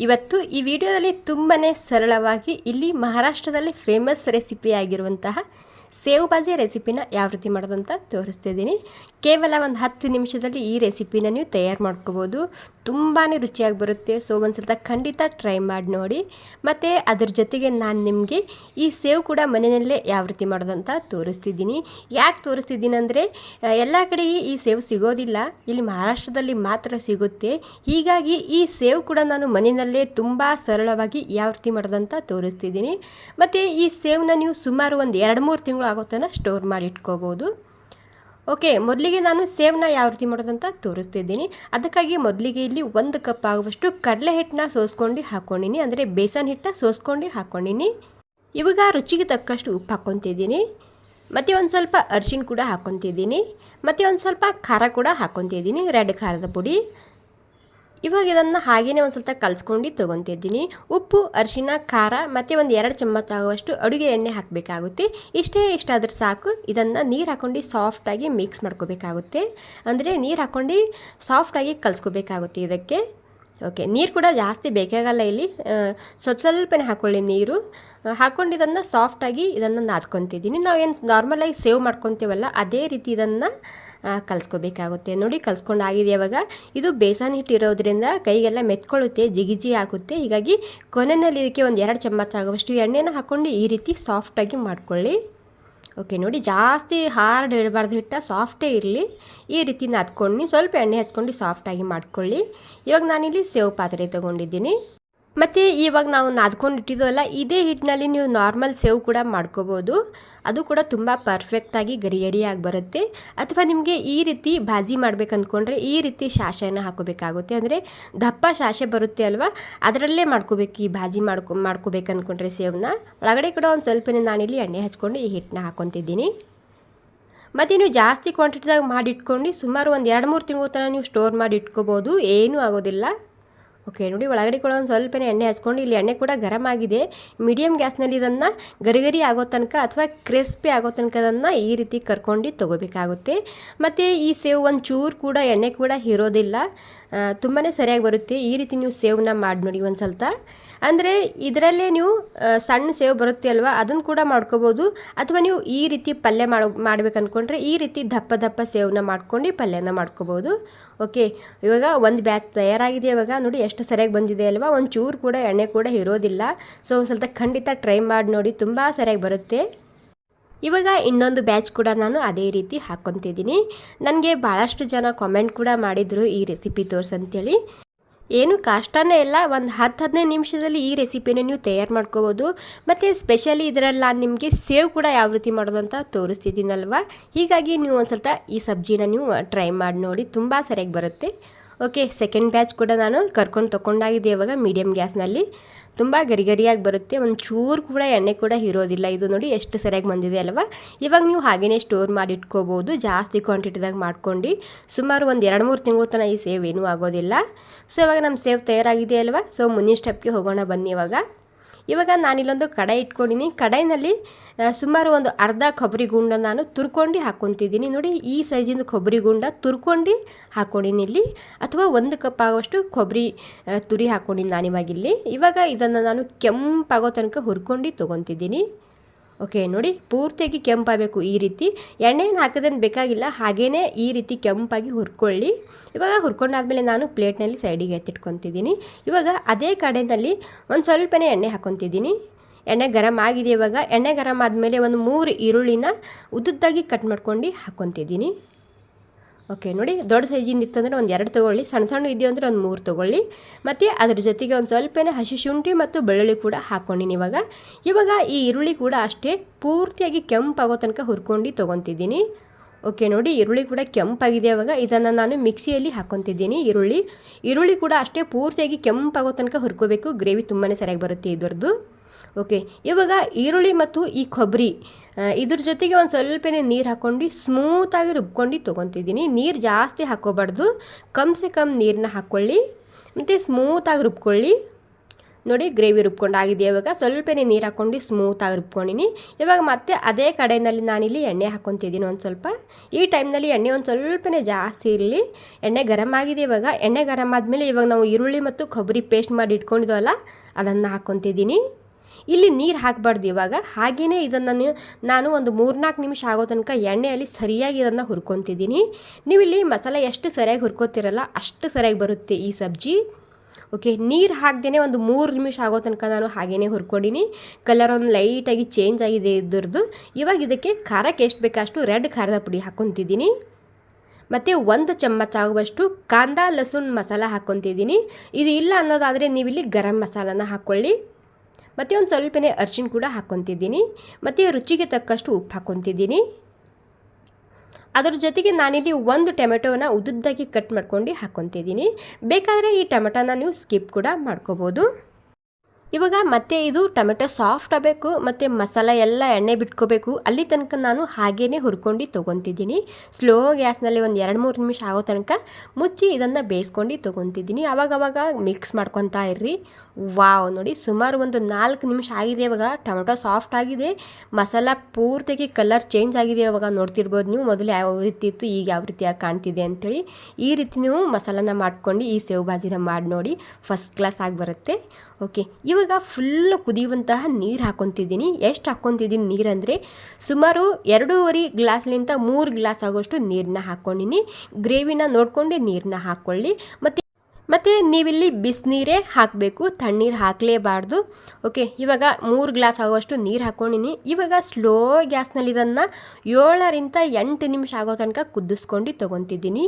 ಇವತ್ತು ಈ ವಿಡಿಯೋದಲ್ಲಿ ತುಂಬಾ ಸರಳವಾಗಿ ಇಲ್ಲಿ ಮಹಾರಾಷ್ಟ್ರದಲ್ಲಿ ಫೇಮಸ್ ರೆಸಿಪಿ ಆಗಿರುವಂತಹ ಸೇವ್ ಬಾಜಿ ರೆಸಿಪಿನ ಯಾವ ರೀತಿ ಮಾಡೋದಂತ ತೋರಿಸ್ತಿದ್ದೀನಿ ಕೇವಲ ಒಂದು ಹತ್ತು ನಿಮಿಷದಲ್ಲಿ ಈ ರೆಸಿಪಿನ ನೀವು ತಯಾರು ಮಾಡ್ಕೋಬೋದು. ತುಂಬಾ ರುಚಿಯಾಗಿ ಬರುತ್ತೆ. ಸೊ ಒಂದು ಖಂಡಿತ ಟ್ರೈ ಮಾಡಿ ನೋಡಿ. ಮತ್ತು ಅದ್ರ ಜೊತೆಗೆ ನಾನು ನಿಮಗೆ ಈ ಸೇವ್ ಕೂಡ ಮನೆಯಲ್ಲೇ ಯಾವ ರೀತಿ ಮಾಡೋದಂತ ತೋರಿಸ್ತಿದ್ದೀನಿ. ಯಾಕೆ ತೋರಿಸ್ತಿದ್ದೀನಿ ಅಂದರೆ ಎಲ್ಲ ಕಡೆ ಈ ಸೇವ್ ಸಿಗೋದಿಲ್ಲ. ಇಲ್ಲಿ ಮಹಾರಾಷ್ಟ್ರದಲ್ಲಿ ಮಾತ್ರ ಸಿಗುತ್ತೆ. ಹೀಗಾಗಿ ಈ ಸೇವ್ ಕೂಡ ನಾನು ಮನೆಯಲ್ಲೇ ತುಂಬ ಸರಳವಾಗಿ ಯಾವ ರೀತಿ ಮಾಡೋದಂತ ತೋರಿಸ್ತಿದ್ದೀನಿ. ಮತ್ತು ಈ ಸೇವ್ನ ನೀವು ಸುಮಾರು ಒಂದು ಎರಡು ಮೂರು ತಿಂಗಳು ಆಗೋ ತನಕ ಸ್ಟೋರ್ ಮಾಡಿ ಇಟ್ಕೋಬೋದು. ಓಕೆ, ಮೊದಲಿಗೆ ನಾನು ಸೇವ್ನ ಯಾವ ರೀತಿ ಮಾಡೋದಂತ ತೋರಿಸ್ತಿದ್ದೀನಿ. ಅದಕ್ಕಾಗಿ ಮೊದಲಿಗೆ ಇಲ್ಲಿ ಒಂದು ಕಪ್ ಆಗುವಷ್ಟು ಕಡಲೆ ಹಿಟ್ಟನ್ನ ಸೋಸ್ಕೊಂಡು ಹಾಕ್ಕೊಂಡಿನಿ ಅಂದರೆ ಬೇಸನ್ ಹಿಟ್ಟನ್ನ ಸೋಸ್ಕೊಂಡು ಹಾಕ್ಕೊಂಡಿನಿ ಇವಾಗ ರುಚಿಗೆ ತಕ್ಕಷ್ಟು ಉಪ್ಪು ಹಾಕ್ಕೊತಿದ್ದೀನಿ. ಮತ್ತು ಒಂದು ಸ್ವಲ್ಪ ಅರಿಶಿಣ ಕೂಡ ಹಾಕ್ಕೊತಿದ್ದೀನಿ. ಮತ್ತು ಒಂದು ಸ್ವಲ್ಪ ಖಾರ ಕೂಡ ಹಾಕ್ಕೊತಿದ್ದೀನಿ. ರೆಡ್ ಖಾರದ ಪುಡಿ. ಇವಾಗ ಇದನ್ನು ಹಾಗೇನೆ ಒಂದು ಸ್ವಲ್ಪ ಕಲಿಸ್ಕೊಂಡು ತೊಗೊತಿದ್ದೀನಿ ಉಪ್ಪು ಅರಿಶಿನ ಖಾರ ಮತ್ತು ಒಂದು ಎರಡು ಚಮಚ ಆಗುವಷ್ಟು ಅಡುಗೆ ಎಣ್ಣೆ ಹಾಕಬೇಕಾಗುತ್ತೆ. ಇಷ್ಟೇ ಇಷ್ಟಾದ್ರೆ ಸಾಕು. ಇದನ್ನು ನೀರು ಹಾಕ್ಕೊಂಡು ಸಾಫ್ಟಾಗಿ ಮಿಕ್ಸ್ ಮಾಡ್ಕೋಬೇಕಾಗುತ್ತೆ. ಅಂದರೆ ನೀರು ಹಾಕ್ಕೊಂಡು ಸಾಫ್ಟಾಗಿ ಕಲಿಸ್ಕೋಬೇಕಾಗುತ್ತೆ ಇದಕ್ಕೆ. ಓಕೆ ನೀರು ಕೂಡ ಜಾಸ್ತಿ ಬೇಕಾಗಲ್ಲ ಇಲ್ಲಿ. ಸ್ವಲ್ಪ ಸ್ವಲ್ಪನೇ ಹಾಕ್ಕೊಳ್ಳಿ ನೀರು. ಹಾಕ್ಕೊಂಡು ಇದನ್ನು ಸಾಫ್ಟಾಗಿ ಇದನ್ನು ನಾದ್ಕೊತಿದ್ದೀನಿ. ನಾವೇನು ನಾರ್ಮಲಾಗಿ ಸೇವ್ ಮಾಡ್ಕೊತೀವಲ್ಲ, ಅದೇ ರೀತಿ ಇದನ್ನು ಕಲಿಸ್ಕೋಬೇಕಾಗುತ್ತೆ. ನೋಡಿ ಕಲ್ಸ್ಕೊಂಡು ಆಗಿದೆ ಇವಾಗ? ಇದು ಬೇಸನ್ ಹಿಟ್ಟು ಇರೋದ್ರಿಂದ ಕೈಗೆಲ್ಲ ಮೆತ್ಕೊಳ್ಳುತ್ತೆ ಜಿಗಿಜಿ ಆಗುತ್ತೆ. ಹೀಗಾಗಿ ಕೊನೆಯಲ್ಲಿ ಇದಕ್ಕೆ ಒಂದು ಎರಡು ಚಮಚ ಆಗುವಷ್ಟು ಎಣ್ಣೆನ ಹಾಕ್ಕೊಂಡು ಈ ರೀತಿ ಸಾಫ್ಟಾಗಿ ಮಾಡ್ಕೊಳ್ಳಿ. ಓಕೆ, ನೋಡಿ ಜಾಸ್ತಿ ಹಾರ್ಡ್ ಇಡಬಾರ್ದು ಹಿಟ್ಟ ಸಾಫ್ಟೇ ಇರಲಿ. ಈ ರೀತಿ ನಾದ್ಕೊಂಡು ಸ್ವಲ್ಪ ಎಣ್ಣೆ ಹಚ್ಕೊಂಡು ಸಾಫ್ಟಾಗಿ ಮಾಡ್ಕೊಳ್ಳಿ. ಇವಾಗ ನಾನಿಲ್ಲಿ ಸೇವ್ ಪಾತ್ರೆ ತೊಗೊಂಡಿದ್ದೀನಿ. ಮತ್ತು ಇವಾಗ ನಾವು ನಾದ್ಕೊಂಡು ಇಟ್ಟಿದ್ದೋಲ್ಲ, ಇದೇ ಹಿಟ್ಟಿನಲ್ಲಿ ನೀವು ನಾರ್ಮಲ್ ಸೇವ್ ಕೂಡ ಮಾಡ್ಕೋಬೋದು. ಅದು ಕೂಡ ತುಂಬ ಪರ್ಫೆಕ್ಟಾಗಿ ಗರಿ ಗರಿಯಾಗಿ ಬರುತ್ತೆ. ಅಥವಾ ನಿಮಗೆ ಈ ರೀತಿ ಬಾಜಿ ಮಾಡ್ಬೇಕು ಅಂದ್ಕೊಂಡ್ರೆ ಈ ರೀತಿ ಶಾಸೆಯನ್ನು ಹಾಕೋಬೇಕಾಗುತ್ತೆ. ಅಂದರೆ ದಪ್ಪ ಶಾಶೆ ಬರುತ್ತೆ ಅಲ್ವಾ? ಅದರಲ್ಲೇ ಮಾಡ್ಕೋಬೇಕು ಈ ಭಾಜಿ ಮಾಡ್ಕೊ ಮಾಡ್ಕೋಬೇಕು ಅಂದ್ಕೊಂಡ್ರೆ ಸೇವನ್ನ ಒಳಗಡೆ ಕೂಡ ಒಂದು ಸ್ವಲ್ಪ ನಾನಿಲ್ಲಿ ಎಣ್ಣೆ ಹಚ್ಕೊಂಡು ಈ ಹಿಟ್ಟನ್ನ ಹಾಕೊತಿದ್ದೀನಿ. ಮತ್ತು ನೀವು ಜಾಸ್ತಿ ಕ್ವಾಂಟಿಟಿದಾಗ ಮಾಡಿಟ್ಕೊಂಡು ಸುಮಾರು ಒಂದು ಎರಡು ಮೂರು ತಿಂಗಳು ತನಕ ನೀವು ಸ್ಟೋರ್ ಮಾಡಿ ಇಟ್ಕೋಬೋದು. ಏನೂ ಆಗೋದಿಲ್ಲ. ಓಕೆ ನೋಡಿ ಒಳಗಡೆ ಕೂಡ ಒಂದು ಸ್ವಲ್ಪನೇ ಎಣ್ಣೆ ಹಚ್ಕೊಂಡು ಇಲ್ಲಿ ಎಣ್ಣೆ ಕೂಡ ಗರಮ್ ಆಗಿದೆ. ಮೀಡಿಯಮ್ ಗ್ಯಾಸ್ನಲ್ಲಿ ಇದನ್ನು ಗರಿಗರಿ ಆಗೋ ತನಕ ಅಥವಾ ಕ್ರಿಸ್ಪಿ ಆಗೋ ತನಕ ಅದನ್ನು ಈ ರೀತಿ ಕರ್ಕೊಂಡು ತೊಗೋಬೇಕಾಗುತ್ತೆ. ಮತ್ತು ಈ ಸೇವ್ ಒಂದು ಚೂರು ಕೂಡ ಎಣ್ಣೆ ಕೂಡ ಇರೋದಿಲ್ಲ ತುಂಬಾ ಸರಿಯಾಗಿ ಬರುತ್ತೆ. ಈ ರೀತಿ ನೀವು ಸೇವ್ನ ಮಾಡಿ ನೋಡಿ ಒಂದು ಸ್ವಲ್ಪ. ಅಂದರೆ ಇದರಲ್ಲೇ ನೀವು ಸಣ್ಣ ಸೇವ್ ಬರುತ್ತೆ ಅಲ್ವಾ? ಅದನ್ನು ಕೂಡ ಮಾಡ್ಕೋಬೋದು. ಅಥವಾ ನೀವು ಈ ರೀತಿ ಪಲ್ಯ ಮಾಡ, ಮಾಡ್ಬೇಕು ಅಂದ್ಕೊಂಡ್ರೆ ಈ ರೀತಿ ದಪ್ಪ ದಪ್ಪ ಸೇವ್ನ ಮಾಡ್ಕೊಂಡು ಪಲ್ಯನ ಮಾಡ್ಕೋಬೋದು. ಓಕೆ, ಇವಾಗ ಒಂದು ಬ್ಯಾಚ್ ತಯಾರಾಗಿದೆ ಇವಾಗ. ನೋಡಿ ಎಷ್ಟು ಸರಿಯಾಗಿ ಬಂದಿದೆ ಅಲ್ವಾ? ಒಂದು ಚೂರು ಕೂಡ ಎಣ್ಣೆ ಕೂಡ ಇರೋದಿಲ್ಲ. ಸೊ ಒಂದು ಸ್ವಲ್ಪ ಖಂಡಿತ ಟ್ರೈ ಮಾಡಿ ನೋಡಿ. ತುಂಬ ಸರಿಯಾಗಿ ಬರುತ್ತೆ. ಇವಾಗ ಇನ್ನೊಂದು ಬ್ಯಾಚ್ ಕೂಡ ನಾನು ಅದೇ ರೀತಿ ಹಾಕ್ಕೊತಿದ್ದೀನಿ ನನಗೆ ಭಾಳಷ್ಟು ಜನ ಕಾಮೆಂಟ್ ಕೂಡ ಮಾಡಿದರು ಈ ರೆಸಿಪಿ ತೋರಿಸಂತೇಳಿ. ಏನು ಕಷ್ಟನೇ ಇಲ್ಲ, ಒಂದು ಹತ್ತು ಹದಿನೈದು ನಿಮಿಷದಲ್ಲಿ ಈ ರೆಸಿಪಿನ ನೀವು ತಯಾರು ಮಾಡ್ಕೋಬೋದು. ಮತ್ತು ಸ್ಪೆಷಲಿ ಇದರಲ್ಲಿ ನಾನು ನಿಮಗೆ ಸೇವ್ ಕೂಡ ಯಾವ ರೀತಿ ಮಾಡೋದು ಅಂತ ತೋರಿಸ್ತಿದ್ದೀನಲ್ವ? ಹೀಗಾಗಿ ನೀವು ಒಂದು ಸ್ವಲ್ಪ ಈ ಸಬ್ಜಿನ ನೀವು ಟ್ರೈ ಮಾಡಿ ನೋಡಿ ತುಂಬ ಸರಿಯಾಗಿ ಬರುತ್ತೆ. ಓಕೆ ಸೆಕೆಂಡ್ ಬ್ಯಾಚ್ ಕೂಡ ನಾನು ಕರ್ಕೊಂಡು ತೊಗೊಂಡಾಗಿದ್ದೆ ಇವಾಗ ಮೀಡಿಯಮ್ ಗ್ಯಾಸ್ನಲ್ಲಿ ತುಂಬ ಗರಿ ಗರಿಯಾಗಿ ಬರುತ್ತೆ. ಒಂದು ಚೂರು ಕೂಡ ಎಣ್ಣೆ ಕೂಡ ಇರೋದಿಲ್ಲ. ಇದು ನೋಡಿ ಎಷ್ಟು ಸರಿಯಾಗಿ ಬಂದಿದೆ ಅಲ್ವಾ? ಇವಾಗ ನೀವು ಹಾಗೆಯೇ ಸ್ಟೋರ್ ಮಾಡಿ ಇಟ್ಕೋಬೋದು. ಜಾಸ್ತಿ ಕ್ವಾಂಟಿಟಿದಾಗ ಮಾಡ್ಕೊಂಡು ಸುಮಾರು ಒಂದು ಎರಡು ಮೂರು ತಿಂಗಳು ತನಕ ಈ ಸೇವ್ ಏನೂ ಆಗೋದಿಲ್ಲ. ಸೊ ಇವಾಗ ನಮ್ಮ ಸೇವ್ ತಯಾರಾಗಿದೆ ಅಲ್ವಾ? ಸೊ ಮುಂದಿನ ಸ್ಟೆಪ್ಗೆ ಹೋಗೋಣ ಬನ್ನಿ ಇವಾಗ. ಇವಾಗ ನಾನಿಲ್ಲೊಂದು ಕಡಾಯಿ ಇಟ್ಕೊಂಡಿನಿ. ಕಡಾಯಿನಲ್ಲಿ ಸುಮಾರು ಒಂದು ಅರ್ಧ ಕೊಬ್ಬರಿ ಗುಂಡ ನಾನು ತುರ್ಕೊಂಡು ಹಾಕ್ಕೊತಿದ್ದೀನಿ. ನೋಡಿ, ಈ ಸೈಜಿಂದು ಕೊಬ್ಬರಿ ಗುಂಡ ತುರ್ಕೊಂಡು ಹಾಕ್ಕೊಂಡಿನಿ ಇಲ್ಲಿ. ಅಥವಾ ಒಂದು ಕಪ್ ಆಗುವಷ್ಟು ಕೊಬ್ಬರಿ ತುರಿ ಹಾಕ್ಕೊಂಡಿನಿ ನಾನಿವಾಗಿಲ್ಲಿ. ಇವಾಗ ಇದನ್ನು ನಾನು ಕೆಂಪಾಗೋ ತನಕ ಹುರ್ಕೊಂಡು ತೊಗೊತಿದ್ದೀನಿ. ಓಕೆ, ನೋಡಿ ಪೂರ್ತಿಯಾಗಿ ಕೆಂಪಾಗಬೇಕು ಈ ರೀತಿ. ಎಣ್ಣೆಯನ್ನು ಹಾಕೋದೇನು ಬೇಕಾಗಿಲ್ಲ ಹಾಗೇ ಈ ರೀತಿ ಕೆಂಪಾಗಿ ಹುರ್ಕೊಳ್ಳಿ. ಇವಾಗ ಹುರ್ಕೊಂಡಾದ್ಮೇಲೆ ನಾನು ಪ್ಲೇಟ್ನಲ್ಲಿ ಸೈಡಿಗೆ ಎತ್ತಿಟ್ಕೊತಿದ್ದೀನಿ. ಇವಾಗ ಅದೇ ಕಡೆಯಲ್ಲಿ ಒಂದು ಸ್ವಲ್ಪನೇ ಎಣ್ಣೆ ಹಾಕೊತಿದ್ದೀನಿ. ಎಣ್ಣೆ ಗರಮ್ ಆಗಿದೆ ಇವಾಗ. ಎಣ್ಣೆ ಗರಮ್ ಆದಮೇಲೆ ಒಂದು ಮೂರು ಈರುಳ್ಳಿನ ಉದ್ದುದ್ದಾಗಿ ಕಟ್ ಮಾಡ್ಕೊಂಡು ಹಾಕ್ಕೊತಿದ್ದೀನಿ ಓಕೆ, ನೋಡಿ, ದೊಡ್ಡ ಸೈಜಿಂದ ಇತ್ತಂದರೆ ಒಂದು ಎರಡು ತೊಗೊಳ್ಳಿ, ಸಣ್ಣ ಸಣ್ಣ ಇದೆಯೋ ಅಂದರೆ ಒಂದು ಮೂರು ತೊಗೊಳ್ಳಿ. ಮತ್ತು ಅದ್ರ ಜೊತೆಗೆ ಒಂದು ಸ್ವಲ್ಪನೇ ಹಸಿ ಶುಂಠಿ ಮತ್ತು ಬೆಳ್ಳುಳ್ಳಿ ಕೂಡ ಹಾಕ್ಕೊಂಡಿನಿ ಇವಾಗ ಇವಾಗ ಈ ಈರುಳ್ಳಿ ಕೂಡ ಅಷ್ಟೇ ಪೂರ್ತಿಯಾಗಿ ಕೆಂಪಾಗೋ ತನಕ ಹುರ್ಕೊಂಡು ತೊಗೊತಿದ್ದೀನಿ. ಓಕೆ, ನೋಡಿ, ಈರುಳ್ಳಿ ಕೂಡ ಕೆಂಪಾಗಿದೆ ಇವಾಗ. ಇದನ್ನು ನಾನು ಮಿಕ್ಸಿಯಲ್ಲಿ ಹಾಕ್ಕೊತಿದ್ದೀನಿ ಈರುಳ್ಳಿ. ಈರುಳ್ಳಿ ಕೂಡ ಅಷ್ಟೇ ಪೂರ್ತಿಯಾಗಿ ಕೆಂಪಾಗೋ ತನಕ ಹುರ್ಕೋಬೇಕು. ಗ್ರೇವಿ ತುಂಬಾ ಸರಿಯಾಗಿ ಬರುತ್ತೆ ಇದರದ್ದು ಓಕೆ ಇವಾಗ ಈರುಳ್ಳಿ ಮತ್ತು ಈ ಕೊಬ್ಬರಿ ಇದ್ರ ಜೊತೆಗೆ ಒಂದು ಸ್ವಲ್ಪನೇ ನೀರು ಹಾಕ್ಕೊಂಡು ಸ್ಮೂತಾಗಿ ರುಬ್ಕೊಂಡು ತೊಗೊತಿದ್ದೀನಿ. ನೀರು ಜಾಸ್ತಿ ಹಾಕೋಬಾರ್ದು ಕಮ್ ಸೆ ಕಮ್ ನೀರನ್ನ ಹಾಕ್ಕೊಳ್ಳಿ ಮತ್ತು ಸ್ಮೂತಾಗಿ ರುಬ್ಕೊಳ್ಳಿ. ನೋಡಿ, ಗ್ರೇವಿ ರುಬ್ಕೊಂಡಾಗಿದೆ ಇವಾಗ? ಸ್ವಲ್ಪನೇ ನೀರು ಹಾಕ್ಕೊಂಡು ಸ್ಮೂತಾಗಿ ರುಬ್ಕೊಂಡಿನಿ. ಇವಾಗ ಮತ್ತೆ ಅದೇ ಕಡೆಯಲ್ಲಿ ನಾನಿಲ್ಲಿ ಎಣ್ಣೆ ಹಾಕ್ಕೊತಿದ್ದೀನಿ ಒಂದು ಸ್ವಲ್ಪ. ಈ ಟೈಮ್ನಲ್ಲಿ ಎಣ್ಣೆ ಒಂದು ಸ್ವಲ್ಪನೇ ಜಾಸ್ತಿ ಇರಲಿ. ಎಣ್ಣೆ ಗರಮ್ ಆಗಿದೆ ಇವಾಗ? ಎಣ್ಣೆ ಗರಮ್ ಆದಮೇಲೆ ಇವಾಗ ನಾವು ಈರುಳ್ಳಿ ಮತ್ತು ಕೊಬ್ಬರಿ ಪೇಸ್ಟ್ ಮಾಡಿ ಇಟ್ಕೊಂಡಿದ್ವಲ್ಲ, ಅದನ್ನು ಹಾಕ್ಕೊತಿದ್ದೀನಿ. ಇಲ್ಲಿ ನೀರು ಹಾಕಬಾರ್ದು ಇವಾಗ. ಹಾಗೆಯೇ ಇದನ್ನು ನಾನು ಒಂದು ಮೂರ್ನಾಲ್ಕು ನಿಮಿಷ ಆಗೋ ತನಕ ಎಣ್ಣೆಯಲ್ಲಿ ಸರಿಯಾಗಿ ಇದನ್ನು ಹುರ್ಕೊತಿದ್ದೀನಿ. ನೀವು ಇಲ್ಲಿ ಮಸಾಲೆ ಎಷ್ಟು ಸರಿಯಾಗಿ ಹುರ್ಕೋತಿರಲ್ಲ ಅಷ್ಟು ಸರಿಯಾಗಿ ಬರುತ್ತೆ ಈ ಸಬ್ಜಿ. ಓಕೆ, ನೀರು ಹಾಕ್ದೇ ಒಂದು ಮೂರು ನಿಮಿಷ ಆಗೋ ತನಕ ನಾನು ಹಾಗೇ ಹುರ್ಕೊಂಡಿನಿ. ಕಲರ್ ಒಂದು ಲೈಟಾಗಿ ಚೇಂಜ್ ಆಗಿದೆ ಇದ್ರದ್ದು. ಇವಾಗ ಇದಕ್ಕೆ ಖಾರಕ್ಕೆ ಎಷ್ಟು ಬೇಕಷ್ಟು ರೆಡ್ ಖಾರದ ಪುಡಿ ಹಾಕ್ಕೊತಿದ್ದೀನಿ. ಮತ್ತು ಒಂದು ಚಮಚ ಆಗುವಷ್ಟು ಕಾಂದ ಲಸುನ್ ಮಸಾಲ ಹಾಕ್ಕೊತಿದ್ದೀನಿ. ಇದು ಇಲ್ಲ ಅನ್ನೋದಾದರೆ ನೀವಿಲ್ಲಿ ಗರಂ ಮಸಾಲನ ಹಾಕ್ಕೊಳ್ಳಿ ಮತ್ತು ಒಂದು ಸ್ವಲ್ಪನೇ ಅರ್ಶಿಣ ಕೂಡ ಹಾಕ್ಕೊತಿದ್ದೀನಿ ಮತ್ತು ರುಚಿಗೆ ತಕ್ಕಷ್ಟು ಉಪ್ಪು ಹಾಕ್ಕೊತಿದ್ದೀನಿ ಅದರ ಜೊತೆಗೆ ನಾನಿಲ್ಲಿ ಒಂದು ಟೊಮೆಟೊನ ಉದ್ದುದ್ದಾಗಿ ಕಟ್ ಮಾಡ್ಕೊಂಡು ಹಾಕ್ಕೊತಿದ್ದೀನಿ ಬೇಕಾದರೆ ಈ ಟೊಮೆಟೊನ ನೀವು ಸ್ಕಿಪ್ ಕೂಡ ಮಾಡ್ಕೋಬೋದು. ಇವಾಗ ಮತ್ತೆ ಇದು ಟೊಮೆಟೊ ಸಾಫ್ಟ್ ಆಗಬೇಕು, ಮತ್ತು ಮಸಾಲ ಎಲ್ಲ ಎಣ್ಣೆ ಬಿಟ್ಕೋಬೇಕು. ಅಲ್ಲಿ ತನಕ ನಾನು ಹಾಗೇ ಹುರ್ಕೊಂಡು ತೊಗೊತಿದ್ದೀನಿ. ಸ್ಲೋ ಗ್ಯಾಸ್ನಲ್ಲಿ ಒಂದು ಎರಡು ಮೂರು ನಿಮಿಷ ಆಗೋ ತನಕ ಮುಚ್ಚಿ ಇದನ್ನು ಬೇಯಿಸ್ಕೊಂಡು ತೊಗೊತಿದ್ದೀನಿ. ಅವಾಗವಾಗ ಮಿಕ್ಸ್ ಮಾಡ್ಕೊತಾ ಇರ್ರಿ. ವಾವ್ ನೋಡಿ ಸುಮಾರು ಒಂದು ನಾಲ್ಕು ನಿಮಿಷ ಆಗಿದೆ ಇವಾಗ. ಟೊಮೆಟೊ ಸಾಫ್ಟ್ ಆಗಿದೆ. ಮಸಾಲ ಪೂರ್ತಿಯಾಗಿ ಕಲರ್ ಚೇಂಜ್ ಆಗಿದೆ ಇವಾಗ. ನೋಡ್ತಿರ್ಬೋದು ನೀವು ಮೊದಲು ಯಾವ ರೀತಿ ಇತ್ತು, ಈಗ ಯಾವ ರೀತಿಯಾಗಿ ಕಾಣ್ತಿದೆ ಅಂಥೇಳಿ ಈ ರೀತಿ ನೀವು ಮಸಾಲನ ಮಾಡ್ಕೊಂಡು, ಈ ಸೇವ್ ಬಾಜಿನ ಮಾಡಿ ನೋಡಿ. ಫಸ್ಟ್ ಕ್ಲಾಸ್ ಆಗಿ ಬರುತ್ತೆ. ಓಕೆ ಇವಾಗ ಫುಲ್ಲು ಕುದಿಯುವಂತಹ ನೀರು ಹಾಕ್ಕೊತಿದ್ದೀನಿ ಎಷ್ಟು ಹಾಕ್ಕೊತಿದ್ದೀನಿ ನೀರಂದರೆ ಸುಮಾರು ಎರಡೂವರೆ ಗ್ಲಾಸ್ಲಿಂದ ಮೂರು ಗ್ಲಾಸ್ ಆಗೋಷ್ಟು ನೀರನ್ನ ಹಾಕ್ಕೊಂಡಿನಿ ಗ್ರೇವಿನ ನೋಡ್ಕೊಂಡೆ ನೀರನ್ನ ಹಾಕ್ಕೊಳ್ಳಿ ಮತ್ತು ಮತ್ತು ನೀವಿಲ್ಲಿ ಬಿಸಿನೀರೇ ಹಾಕಬೇಕು. ತಣ್ಣೀರು ಹಾಕಲೇಬಾರ್ದು. ಓಕೆ ಇವಾಗ ಮೂರು ಗ್ಲಾಸ್ ಆಗುವಷ್ಟು ನೀರು ಹಾಕ್ಕೊಂಡಿನಿ ಇವಾಗ ಸ್ಲೋ ಗ್ಯಾಸ್ನಲ್ಲಿ ಇದನ್ನು ಏಳರಿಂದ ಎಂಟು ನಿಮಿಷ ಆಗೋ ತನಕ ಕುದಿಸ್ಕೊಂಡು ತೊಗೊತಿದ್ದೀನಿ.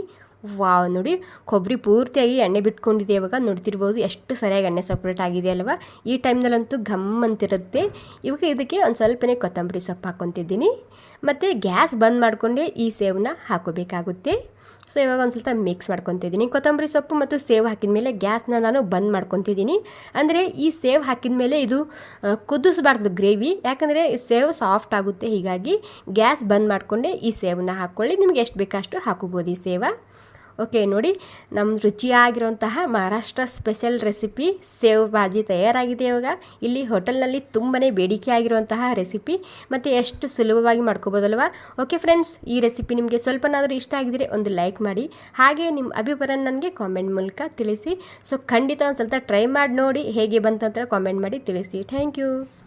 ವಾವ್, ನೋಡಿ, ಕೊಬ್ಬರಿ ಪೂರ್ತಿಯಾಗಿ ಎಣ್ಣೆ ಬಿಟ್ಕೊಂಡಿದೆ ಇವಾಗ. ನೋಡ್ತಿರ್ಬೋದು, ಎಷ್ಟು ಸರಿಯಾಗಿ ಎಣ್ಣೆ ಸಪ್ರೇಟ್ ಆಗಿದೆ ಅಲ್ವಾ? ಈ ಟೈಮ್ನಲ್ಲಂತೂ ಘಮ್ ಅಂತಿರುತ್ತೆ. ಇವಾಗ ಇದಕ್ಕೆ ಒಂದು ಸ್ವಲ್ಪನೇ ಕೊತ್ತಂಬರಿ ಸೊಪ್ಪು ಹಾಕ್ಕೊತಿದ್ದೀನಿ. ಮತ್ತು ಗ್ಯಾಸ್ ಬಂದ್ ಮಾಡಿಕೊಂಡೇ ಈ ಸೇವನ್ನ ಹಾಕೋಬೇಕಾಗುತ್ತೆ. ಸೊ ಇವಾಗ ಒಂದು ಸ್ವಲ್ಪ ಮಿಕ್ಸ್ ಮಾಡ್ಕೊತಿದ್ದೀನಿ. ಕೊತ್ತಂಬರಿ ಸೊಪ್ಪು ಮತ್ತು ಸೇವ್ ಹಾಕಿದ ಮೇಲೆ ಗ್ಯಾಸ್ನ ನಾನು ಬಂದ್ ಮಾಡ್ಕೊತಿದ್ದೀನಿ. ಅಂದರೆ ಈ ಸೇವ್ ಹಾಕಿದ ಮೇಲೆ ಇದು ಕುದಿಸ್ಬಾರ್ದು ಗ್ರೇವಿ. ಯಾಕಂದರೆ ಸೇವ್ ಸಾಫ್ಟ್ ಆಗುತ್ತೆ. ಹೀಗಾಗಿ ಗ್ಯಾಸ್ ಬಂದ್ ಮಾಡಿಕೊಂಡೆ ಈ ಸೇವನ್ನ ಹಾಕ್ಕೊಳ್ಳಿ. ನಿಮ್ಗೆ ಎಷ್ಟು ಬೇಕಷ್ಟು ಹಾಕೋಬೋದು ಈ ಸೇವ. ಓಕೆ, ನೋಡಿ ನಮ್ಮ ರುಚಿಯಾಗಿರುವಂತಹ ಮಹಾರಾಷ್ಟ್ರ ಸ್ಪೆಷಲ್ ರೆಸಿಪಿ ಸೇವ್ ಬಾಜಿ ತಯಾರಾಗಿದೆ ಇವಾಗ. ಇಲ್ಲಿ ಹೋಟೆಲ್ನಲ್ಲಿ ತುಂಬನೇ ಬೇಡಿಕೆ ಆಗಿರುವಂತಹ ರೆಸಿಪಿ ಮತ್ತು ಎಷ್ಟು ಸುಲಭವಾಗಿ ಮಾಡ್ಕೋಬೋದಲ್ವಾ? ಓಕೆ ಫ್ರೆಂಡ್ಸ್, ಈ ರೆಸಿಪಿ ನಿಮಗೆ ಸ್ವಲ್ಪನಾದರೂ ಇಷ್ಟ ಆಗಿದ್ರೆ ಒಂದು ಲೈಕ್ ಮಾಡಿ, ಹಾಗೆ ನಿಮ್ಮ ಅಭಿಪ್ರಾಯ ನನಗೆ ಕಾಮೆಂಟ್ ಮೂಲಕ ತಿಳಿಸಿ. ಸೊ, ಖಂಡಿತ ಒಂದು ಸ್ವಲ್ಪ ಟ್ರೈ ಮಾಡಿ ನೋಡಿ, ಹೇಗೆ ಬಂತಂತ ಕಾಮೆಂಟ್ ಮಾಡಿ ತಿಳಿಸಿ. Thank you.